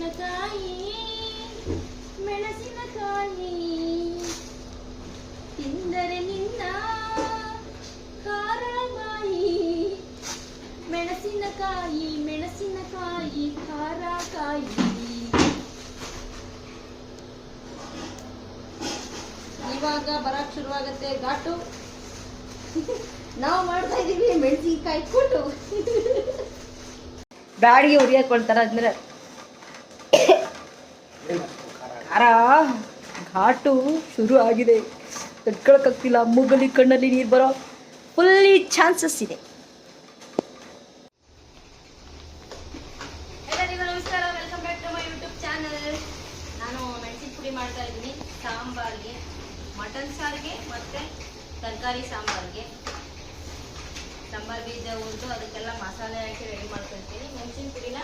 ಮೆಣಸಿನಕಾಯಿ ಮೆಣಸಿನಕಾಯಿ ತಿಂದರೆ ನಿನ್ನ ಖಾರಮಾಯಿ ಮೆಣಸಿನಕಾಯಿ ಮೆಣಸಿನಕಾಯಿ ಖಾರಕಾಯಿ ಇವಾಗ ಬರಕ್ ಶುರುವಾಗತ್ತೆ ಘಾಟು. ನಾವು ಮಾಡ್ತಾ ಇದೀವಿ ಮೆಣಸಿನಕಾಯಿ ಕೊಟ್ಟು ಬ್ಯಾಡಿಗೆ ಉರಿಯಾಕೊಳ್ತಾರ ಆದ್ಮೇಲೆ ಖಾರ ಘಾಟು ಶುರು ಆಗಿದೆ. ತಡ್ಕೊಳಕ್ಕಾಗ್ತಿಲ್ಲ. ಮುಗಲಿ ಕಣ್ಣಲ್ಲಿ ನೀರು ಬರೋ ಫುಲ್ಲಿ ಚಾನ್ಸಸ್ ಇದೆ. ಎಲ್ಲರಿಗೂ ನಮಸ್ಕಾರ. Welcome back to my YouTube channel ನಾನು ಮೆಣಸಿನ ಪುಡಿ ಮಾಡ್ತಾ ಇದ್ದೀನಿ. ಸಾಂಬಾರ್ಗೆ, ಮಟನ್ ಸಾರಿಗೆ ಮತ್ತೆ ತರಕಾರಿ ಸಾಂಬಾರ್ಗೆ. ಸಾಂಬಾರ್ ಬೀಜ ಉಂಟು, ಅದಕ್ಕೆಲ್ಲ ಮಸಾಲೆ ಹಾಕಿ ರೆಡಿ ಮಾಡ್ಕೊಳ್ತೀನಿ. ಮೆಣಸಿನ ಪುಡಿನ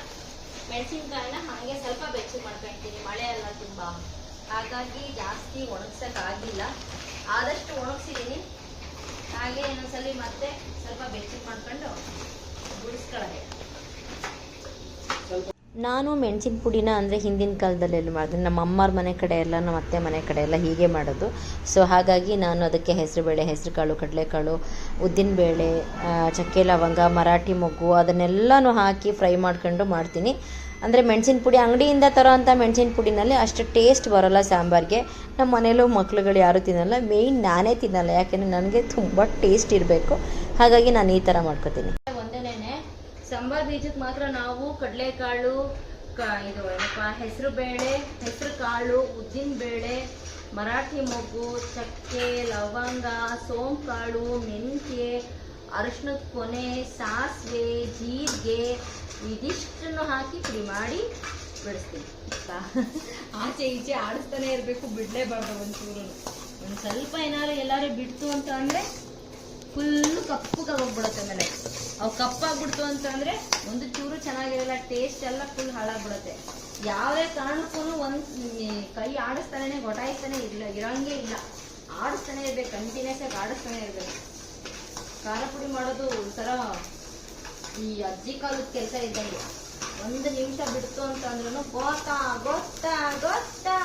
ಮೆಣಸಿನಕಾಯಿನ ಹಾಗೆ ಸ್ವಲ್ಪ ಬೆಚ್ಚಗೆ ಮಾಡ್ಕೊಳ್ತೀನಿ. ಮಳೆ ಅಲ್ಲ ತುಂಬ. ಹಾಗಾಗಿ ಜಾಸ್ತಿ ಒಣಗ್ಸೋಕ್ಕಾಗಿಲ್ಲ ಆದಷ್ಟು ಒಣಗಿಸಿದ್ದೀನಿ ಹಾಗೆ ಇನ್ನೊಂದ್ಸಲಿ ಮತ್ತೆ ಸ್ವಲ್ಪ ಬೆಚ್ಚಗೆ ಮಾಡ್ಕೊಂಡು ಗುಡಿಸ್ಕೊಳ್ಳೋದೆ ನಾನು ಮೆಣಸಿನ ಪುಡಿನ ಅಂದರೆ ಹಿಂದಿನ ಕಾಲದಲ್ಲೆಲ್ಲ ಮಾಡಿದೆ. ನಮ್ಮ ಅಮ್ಮರ ಮನೆ ಕಡೆ ಎಲ್ಲ, ನಮ್ಮ ಅತ್ತೆ ಮನೆ ಕಡೆ ಎಲ್ಲ ಹೀಗೆ ಮಾಡೋದು. ಸೊ ಹಾಗಾಗಿ ನಾನು ಅದಕ್ಕೆ ಹೆಸರುಬೇಳೆ ಹೆಸರುಕಾಳು ಕಡಲೆಕಾಳು ಉದ್ದಿನಬೇಳೆ ಚಕ್ಕೆ, ಲವಂಗ, ಮರಾಠಿ ಮೊಗ್ಗು ಅದನ್ನೆಲ್ಲನೂ ಹಾಕಿ ಫ್ರೈ ಮಾಡ್ಕೊಂಡು ಮಾಡ್ತೀನಿ. ಅಂದರೆ ಮೆಣಸಿನ ಪುಡಿ ಅಂಗಡಿಯಿಂದ ತರೋ ಅಂಥ ಮೆಣಸಿನ ಪುಡಿನಲ್ಲಿ ಅಷ್ಟು ಟೇಸ್ಟ್ ಬರೋಲ್ಲ ಸಾಂಬಾರಿಗೆ. ನಮ್ಮ ಮನೇಲೂ ಮಕ್ಳುಗಳು ಯಾರೂ ತಿನ್ನಲ್ಲ. ಮೇಯ್ನ್ ನಾನೇ ತಿನ್ನಲ್ಲ. ಯಾಕೆಂದರೆ ನನಗೆ ತುಂಬ ಟೇಸ್ಟ್ ಇರಬೇಕು. ಹಾಗಾಗಿ ನಾನು ಈ ಥರ ಮಾಡ್ಕೊತೀನಿ. ಸಾಂಬಾರ್ ಬೀಜಕ್ಕೆ ಮಾತ್ರ ನಾವು ಕಡಲೆಕಾಳು, ಕ, ಇದು ಏನಪ್ಪ, ಹೆಸರು ಬೇಳೆ, ಹೆಸರು ಕಾಳು, ಉದ್ದಿನ ಬೇಳೆ, ಮರಾಠಿ ಮೊಗ್ಗು, ಚಕ್ಕೆ, ಲವಂಗ, ಸೋಂಕಾಳು ಕಾಳು ಮೆಂತ್ಯೆ, ಅರಿಶಿನದ ಕೊನೆ, ಸಾಸಿವೆ, ಜೀರಿಗೆ, ಇದಿಷ್ಟನ್ನು ಹಾಕಿ ಪುಡಿ ಮಾಡಿ ಬಿಡಿಸ್ತೀನಿ. ಆಚೆ ಈಚೆ ಆಡಿಸ್ತಾನೆ ಇರಬೇಕು, ಬಿಡಲೇಬಾರ್ದು ಒಂಚೂರು ಒಂದು ಸ್ವಲ್ಪ ಏನಾದ್ರು ಎಲ್ಲರೂ ಬಿಡ್ತು ಅಂತ ಅಂದರೆ ಫುಲ್ ಕಪ್ಪಗೆ ಹೋಗ್ಬಿಡುತ್ತೆ ಆಮೇಲೆ. ಅವು ಕಪ್ಪಾಗ್ಬಿಡ್ತು ಅಂತಂದ್ರೆ ಒಂದು ಚೂರು ಚೆನ್ನಾಗಿರಲ್ಲ ಟೇಸ್ಟ್ ಎಲ್ಲ ಫುಲ್ ಹಾಳಾಗ್ಬಿಡುತ್ತೆ. ಯಾವುದೇ ಕಾರಣಕ್ಕೂ ಒಂದು ಕೈ ಆಡಿಸ್ತಾನೆ ಗೊಟಾಯಿಸ್ತಾನೆ ಇಲ್ಲ, ಇರಂಗೇ ಇಲ್ಲ. ಆಡಿಸ್ತಾನೆ ಇರ್ಬೇಕು ಕಂಟಿನ್ಯೂಸ್ ಆಗಿ ಆಡಿಸ್ತಾನೆ ಇರ್ಬೇಕು. ಖಾರ ಪುಡಿ ಮಾಡೋದು ಒಂಥರ ಈ ಅಜ್ಜಿ ಕಾಲದ ಕೆಲಸ ಇದ್ದಂಗೆ. ಒಂದು ನಿಮಿಷ ಬಿಡ್ತು ಅಂತ ಅಂದ್ರೂ ಗೊತ್ತಾ ಗೊತ್ತಾ ಗೊತ್ತಾ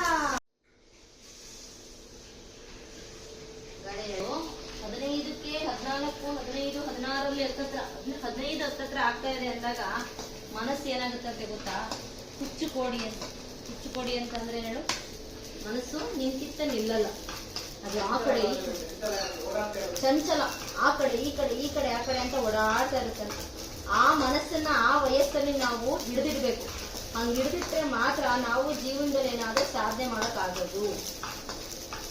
ಹತ್ತತ್ರ ಹದ್ನ- ಹದಿನೈದು ಹತ್ತತ್ರ ಆಗ್ತಾ ಇದೆ ಅಂದಾಗ ಮನಸ್ಸು ಅಂತ ಗೊತ್ತಾ? ಹುಚ್ಚು ಕೋಡಿ ಅಂತ. ಹುಚ್ಚು ಕೋಡಿ ಅಂತಂದ್ರೆ ಹೇಳು ಮನಸ್ಸು ನಿಂತಿತ್ತ ನಿಲ್ಲಲ್ಲ. ಅದು ಆ ಕಡೆ ಚಂಚಲ, ಆ ಕಡೆ, ಈ ಕಡೆ ಈ ಕಡೆ, ಆ ಕಡೆ ಅಂತ ಓಡಾಡ್ತಾ ಇರುತ್ತೆ ಆ ಮನಸ್ಸನ್ನ, ಆ ವಯಸ್ಸಲ್ಲಿ ನಾವು ಹಿಡಿದಿಡ್ಬೇಕು. ಹಂಗ್ ಹಿಡಿದಿಟ್ರೆ ಮಾತ್ರ ನಾವು ಜೀವನದಲ್ಲಿ ಏನಾದ್ರೂ ಸಾಧನೆ ಮಾಡೋಕ್ಕಾಗೋದು.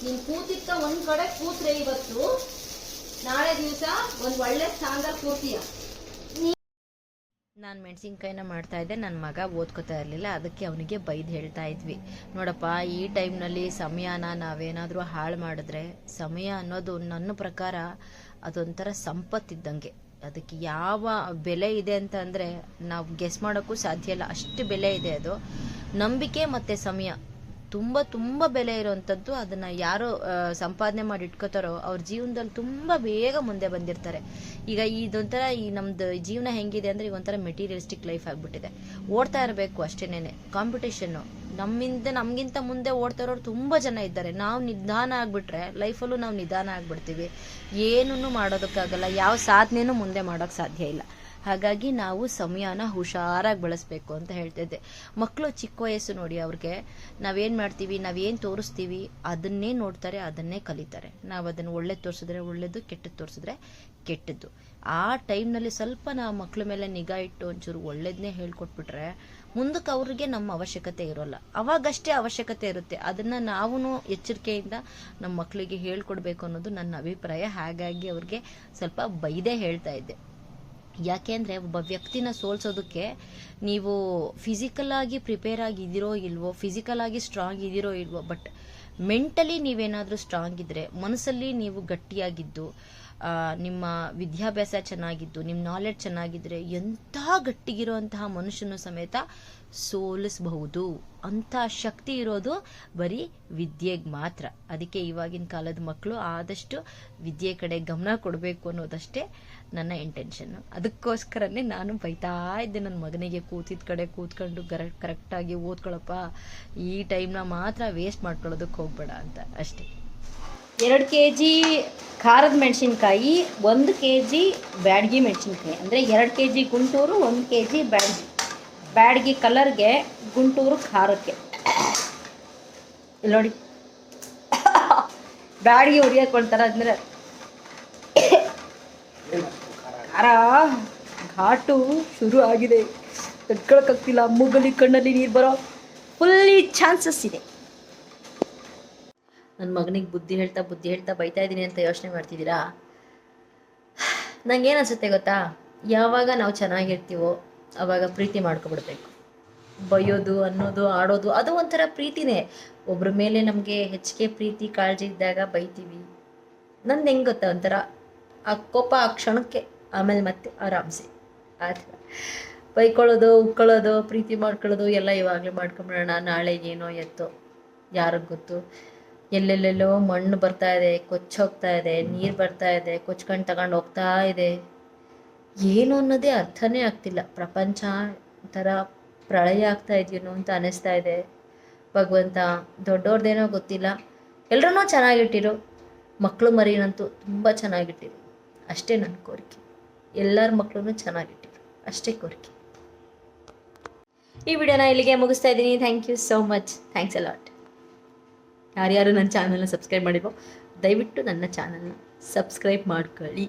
ನೀನ್ ಕೂತಿತ್ತ ಒಂದ್ ಕಡೆ ಕೂತ್ರೆ ಇವತ್ತು ನಾಳೆ ದಿವಸ ಒಂದ್ ಒಳ್ಳೆ ಸ್ಥಾನದಲ್ಲಿ ಕೂರ್ತೀಯ ನಾನು ಮೆಣಸಿನ್ಕಾಯಿನ ಮಾಡ್ತಾ ಇದ್ದೆ ನನ್ನ ಮಗ ಓದ್ಕೋತಾ ಇರಲಿಲ್ಲ, ಅದಕ್ಕೆ ಅವನಿಗೆ ಬೈದು ಹೇಳ್ತಾ ಇದ್ವಿ. ನೋಡಪ್ಪ, ಈ ಟೈಮ್ನಲ್ಲಿ ಸಮಯನ ನಾವೇನಾದರೂ ಹಾಳು ಮಾಡಿದ್ರೆ, ಸಮಯ ಅನ್ನೋದು ನನ್ನ ಪ್ರಕಾರ ಅದೊಂಥರ ಸಂಪತ್ತಿದ್ದಂಗೆ. ಅದಕ್ಕೆ ಯಾವ ಬೆಲೆ ಇದೆ ಅಂತ ಅಂದರೆ ನಾವು ಗೆಸ್ ಮಾಡೋಕ್ಕೂ ಸಾಧ್ಯ ಇಲ್ಲ. ಅಷ್ಟು ಬೆಲೆ ಇದೆ ಅದು. ನಂಬಿಕೆ ಮತ್ತು ಸಮಯ. ತುಂಬ ತುಂಬ ಬೆಲೆ ಇರೋವಂಥದ್ದು ಅದನ್ನ ಯಾರು ಸಂಪಾದನೆ ಮಾಡಿ ಇಟ್ಕೋತಾರೋ ಅವ್ರ ಜೀವನದಲ್ಲಿ ತುಂಬ ಬೇಗ ಮುಂದೆ ಬಂದಿರ್ತಾರೆ. ಈಗ ಇದೊಂಥರ ಈ ನಮ್ದು ಜೀವನ ಹೆಂಗಿದೆ ಅಂದ್ರೆ ಈಗ ಒಂಥರ ಮೆಟೀರಿಯಲಿಸ್ಟಿಕ್ ಲೈಫ್ ಆಗ್ಬಿಟ್ಟಿದೆ. ಓಡ್ತಾ ಇರಬೇಕು ಅಷ್ಟೇನೆ ಕಾಂಪಿಟೇಷನ್ನು ನಮ್ಮಿಂದ, ನಮಗಿಂತ ಮುಂದೆ ಓಡ್ತಾ ಇರೋರು ತುಂಬ ಜನ ಇದ್ದಾರೆ. ನಾವು ನಿಧಾನ ಆಗ್ಬಿಟ್ರೆ ಲೈಫಲ್ಲೂ ನಾವು ನಿಧಾನ ಆಗ್ಬಿಡ್ತೀವಿ. ಏನೂ ಮಾಡೋದಕ್ಕಾಗಲ್ಲ. ಯಾವ ಸಾಧನೆನೂ ಮುಂದೆ ಮಾಡೋಕ್ಕೆ ಸಾಧ್ಯ ಇಲ್ಲ. ಹಾಗಾಗಿ ನಾವು ಸಮಯನ ಹುಷಾರಾಗಿ ಬಳಸಬೇಕು ಅಂತ ಹೇಳ್ತಿದ್ದೆ. ಮಕ್ಕಳು ಚಿಕ್ಕ ವಯಸ್ಸು ನೋಡಿ ಅವ್ರಿಗೆ, ನಾವೇನು ಮಾಡ್ತೀವಿ, ನಾವೇನು ತೋರಿಸ್ತೀವಿ, ಅದನ್ನೇ ನೋಡ್ತಾರೆ, ಅದನ್ನೇ ಕಲಿತಾರೆ. ನಾವು ಅದನ್ನು ಒಳ್ಳೆ ತೋರಿಸಿದ್ರೆ ಒಳ್ಳೇದು ಕೆಟ್ಟದ್ದು ತೋರಿಸಿದ್ರೆ ಕೆಟ್ಟದ್ದು. ಆ ಟೈಮ್ನಲ್ಲಿ ಸ್ವಲ್ಪ ನಾವು ಮಕ್ಕಳ ಮೇಲೆ ನಿಗಾ ಇಟ್ಟು ಒಂಚೂರು ಒಳ್ಳೇದನ್ನೇ ಹೇಳ್ಕೊಟ್ಬಿಟ್ರೆ ಮುಂದಕ್ಕೆ ಅವ್ರಿಗೆ ನಮ್ಮ ಅವಶ್ಯಕತೆ ಇರೋಲ್ಲ. ಅವಾಗಷ್ಟೇ ಅವಶ್ಯಕತೆ ಇರುತ್ತೆ. ಅದನ್ನ ನಾವೂ ಎಚ್ಚರಿಕೆಯಿಂದ ನಮ್ಮ ಮಕ್ಕಳಿಗೆ ಹೇಳ್ಕೊಡ್ಬೇಕು ಅನ್ನೋದು ನನ್ನ ಅಭಿಪ್ರಾಯ. ಹಾಗಾಗಿ ಅವ್ರಿಗೆ ಸ್ವಲ್ಪ ಬೈದೇ ಹೇಳ್ತಾ ಇದ್ದೆ. ಯಾಕೆಂದ್ರೆ ಒಬ್ಬ ವ್ಯಕ್ತಿನ ಸೋಲ್ಸೋದಕ್ಕೆ ನೀವು ಫಿಸಿಕಲ್ ಆಗಿ ಪ್ರಿಪೇರ್ ಆಗಿದ್ದೀರೋ ಇಲ್ವೋ ಫಿಸಿಕಲ್ ಆಗಿ ಸ್ಟ್ರಾಂಗ್ ಇದ್ದೀರೋ ಇಲ್ವೋ ಬಟ್ ಮೆಂಟಲಿ ನೀವೇನಾದರೂ ಸ್ಟ್ರಾಂಗ್ ಇದ್ದರೆ ಮನಸ್ಸಲ್ಲಿ ನೀವು ಗಟ್ಟಿಯಾಗಿದ್ದು ನಿಮ್ಮ ವಿದ್ಯಾಭ್ಯಾಸ ಚೆನ್ನಾಗಿದ್ದು, ನಿಮ್ಮ ನಾಲೆಡ್ಜ್ ಚೆನ್ನಾಗಿದ್ರೆ ಎಂಥ ಗಟ್ಟಿಗಿರುವಂತಹ ಮನುಷ್ಯನು ಸಮೇತ ಸೋಲಿಸಬಹುದು. ಅಂಥ ಶಕ್ತಿ ಇರೋದು ಬರೀ ವಿದ್ಯೆಗೆ ಮಾತ್ರ. ಅದಕ್ಕೆ ಇವಾಗಿನ ಕಾಲದ ಮಕ್ಕಳು ಆದಷ್ಟು ವಿದ್ಯೆ ಕಡೆ ಗಮನ ಕೊಡಬೇಕು ಅನ್ನೋದಷ್ಟೇ ನನ್ನ ಇಂಟೆನ್ಷನ್ನು ಅದಕ್ಕೋಸ್ಕರನೇ ನಾನು ಬೈತಾ ಇದ್ದೆ. ನನ್ನ ಮಗನಿಗೆ ಕೂತಿದ್ದ ಕಡೆ ಕೂತ್ಕೊಂಡು ಕರೆ ಕರೆಕ್ಟಾಗಿ ಓದ್ಕೊಳಪ್ಪ. ಈ ಟೈಮ್ನ ಮಾತ್ರ ವೇಸ್ಟ್ ಮಾಡ್ಕೊಳ್ಳೋದಕ್ಕೆ ಹೋಗ್ಬೇಡ ಅಂತ. ಅಷ್ಟೇ. ಎರಡು ಕೆ ಜಿ ಖಾರದ ಮೆಣಸಿನ್ಕಾಯಿ, ಒಂದು ಕೆ ಜಿ ಬ್ಯಾಡ್ಗಿ ಮೆಣಸಿನ್ಕಾಯಿ. ಅಂದರೆ ಎರಡು ಕೆ ಜಿ ಗುಂಟೂರು, ಒಂದು ಕೆ ಜಿ ಬ್ಯಾಡ್ಗಿ. ಬ್ಯಾಡ್ಗಿ ಕಲರ್ಗೆ ಗುಂಟೂರು ಖಾರಕ್ಕೆ. ನೋಡಿ. ಬ್ಯಾಡಗಿ ಉರಿಯಾಕೊಳ್ತಾರೆ ಅಂದರೆ ಖಾರ ಘಾಟು ಶುರು ಆಗಿದೆ. ತಡ್ಕೊಳಕ್ಕಾಗ್ತಿಲ್ಲ ಮೂಗಲ್ಲಿ ಕಣ್ಣಲ್ಲಿ ನೀರು ಬರೋ ಫುಲ್ಲಿ ಚಾನ್ಸಸ್ ಇದೆ. ನನ್ನ ಮಗನಿಗೆ ಬುದ್ಧಿ ಹೇಳ್ತಾ ಬುದ್ಧಿ ಹೇಳ್ತಾ ಬೈತಾ ಇದ್ದೀನಿ ಅಂತ ಯೋಚನೆ ಮಾಡ್ತಿದ್ದೀರಾ? ನಂಗೇನು ಅನ್ಸುತ್ತೆ ಗೊತ್ತಾ? ಯಾವಾಗ ನಾವು ಚೆನ್ನಾಗಿರ್ತೀವೋ, ಅವಾಗ ಪ್ರೀತಿ ಮಾಡ್ಕೊಬಿಡ್ಬೇಕು. ಬೈಯೋದು ಅನ್ನೋದು, ಆಡೋದು, ಅದು ಒಂಥರ ಪ್ರೀತಿನೇ. ಒಬ್ಬರ ಮೇಲೆ ನಮಗೆ ಹೆಚ್ಚಿಗೆ ಪ್ರೀತಿ, ಕಾಳಜಿ ಇದ್ದಾಗ ಬೈತೀವಿ. ನಂದು ಹೆಂಗೆ ಗೊತ್ತಾ ಒಂಥರ? ಆ ಕೋಪ ಆ ಕ್ಷಣಕ್ಕೆ. ಆಮೇಲೆ ಮತ್ತೆ ಆರಾಮ್ಸಿ. ಆದರೆ ಬೈಕೊಳ್ಳೋದು ಉಕ್ಕೊಳ್ಳೋದು ಪ್ರೀತಿ ಮಾಡ್ಕೊಳ್ಳೋದು ಎಲ್ಲ ಇವಾಗಲೇ ಮಾಡ್ಕೊಂಬಿಡೋಣ. ನಾಳೆ ಏನೋ ಎತ್ತೋ, ಯಾರಿಗೆ ಗೊತ್ತು? ಎಲ್ಲೆಲ್ಲೆಲ್ಲೋ ಮಣ್ಣು ಬರ್ತಾ ಇದೆ ಕೊಚ್ಚೋಗ್ತಾ ಇದೆ, ನೀರು ಬರ್ತಾ ಇದೆ ಕೊಚ್ಕೊಂಡು ತಗೊಂಡು ಹೋಗ್ತಾ ಇದೆ. ಏನು ಅನ್ನೋದೇ ಅರ್ಥನೇ ಆಗ್ತಿಲ್ಲ. ಪ್ರಪಂಚ ಒಂಥರ ಪ್ರಳಯ ಆಗ್ತಾ ಇದೆಯೇನೋ ಅಂತ ಅನ್ನಿಸ್ತಾ ಇದೆ. ಭಗವಂತ ದೊಡ್ಡವ್ರದ್ದೇನೋ ಗೊತ್ತಿಲ್ಲ. ಎಲ್ಲರೂ ಚೆನ್ನಾಗಿಟ್ಟಿರು. ಮಕ್ಕಳು ಮರಿನಂತೂ ತುಂಬ ಚೆನ್ನಾಗಿಟ್ಟಿರು. ಅಷ್ಟೇ ನನ್ನ ಕೋರಿಕೆ. ಎಲ್ಲರ ಮಕ್ಕಳನ್ನು ಚೆನ್ನಾಗಿಟ್ಟಿದ್ರು. ಅಷ್ಟೇ ಕೋರಿಕೆ. ಈ ವಿಡಿಯೋನ ಇಲ್ಲಿಗೆ ಮುಗಿಸ್ತಾ ಇದ್ದೀನಿ. Thank you so much thanks a lot ಯಾರ್ಯಾರು ನನ್ನ ಚಾನಲ್ನ ಸಬ್ಸ್ಕ್ರೈಬ್ ಮಾಡಿರೋ ದಯವಿಟ್ಟು ನನ್ನ ಚಾನಲ್ನ ಸಬ್ಸ್ಕ್ರೈಬ್ ಮಾಡ್ಕೊಳ್ಳಿ.